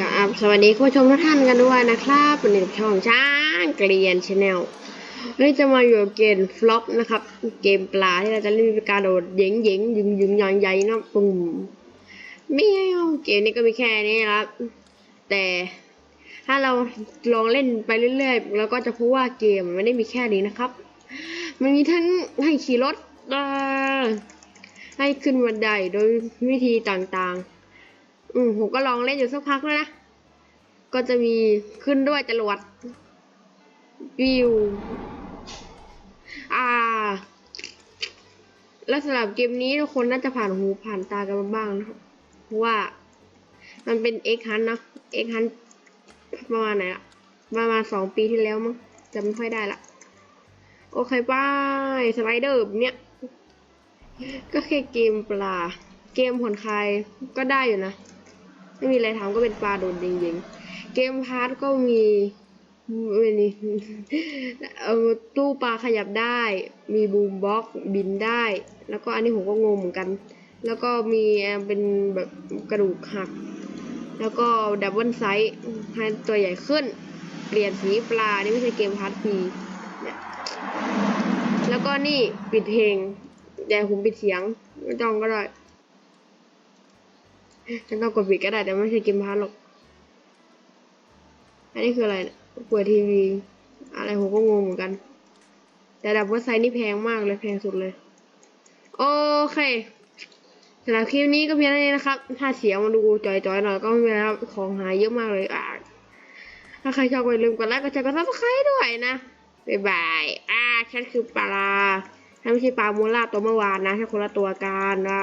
กับสวัสดีคุณผู้ชมทุกท่านกันด้วยนะครับวันนี้ช่องช้างเกลียนชาแนลวันนี้จะมาอยู่กับเกมฟล็อปนะครับ เกมปลาที่เราจะเล่นเป็นการโดดเย้งเย้งๆยึงยึงยังใหญ่นะปุ่มไม่เอาเกมนี้ก็มีแค่นี้ครับ แต่ถ้าเราลองเล่นไปเรื่อยๆเราก็จะพบว่าเกมมันไม่ได้มีแค่นี้นะครับ มันมีทั้งให้ขี่รถให้ขึ้นบันไดโดยวิธีต่างๆ อืมผมก็ลองเล่นอยู่สักพักแล้วนะ ก็จะมีขึ้นด้วยจรวดวิว อ่า และสำหรับเกมนี้ทุกคนน่าจะผ่านหูผ่านตากันมาบ้างนะครับเพราะว่ามันเป็น X Hunt นนะ X Hunt ประมาณไหนอะประมาณสองปีที่แล้วมั้งจำไม่ค่อยได้ละโอเคป้ายสไลเดอร์แบบเนี้ยก็แค่เกมปลา เกมผ่อนคลายก็ได้อยู่นะ ไม่มีอะไรทำก็เป็นปลาโดดยิงๆ เกมพาร์ทก็มีไม่นี่เออตู้ปลาขยับได้ มีบูมบ็อกบินได้ แล้วก็อันนี้ผมก็งงเหมือนกัน แล้วก็มีเป็นแบบกระดูกหัก แล้วก็ดับเบิลไซส์ให้ตัวใหญ่ขึ้น เปลี่ยนสีปลา นี่ไม่ใช่เกมพาร์ทพีแล้วก็นี่ปิดเพลงแต่ผมปิดเสียง ไม่ต้องก็ได้ ฉันต้องกดปิดก็ได้แต่ไม่ใช่เกมพาร์ทหรอก อันนี้คืออะไรเปิดทีวี อะไรผมก็งงเหมือนกัน แต่ดับเบิลไซส์นี่แพงมากเลยแพงสุดเลย โอเคสำหรับคลิปนี้ก็เพียงเท่านี้นะครับ ถ้าเสียงมาดูจอยๆหน่อยก็ไม่เป็นไรครับของหายเยอะมากเลยอะถ้าใครชอบก็อย่าลืมกดไลค์กดแชร์กดซับสไครต์ด้วยนะบ๊ายบายอ่าฉันคือปลาถ้าไม่ใช่ปลาโมล่าตัวเมื่อวานนะแค่คนละตัวกันอ่า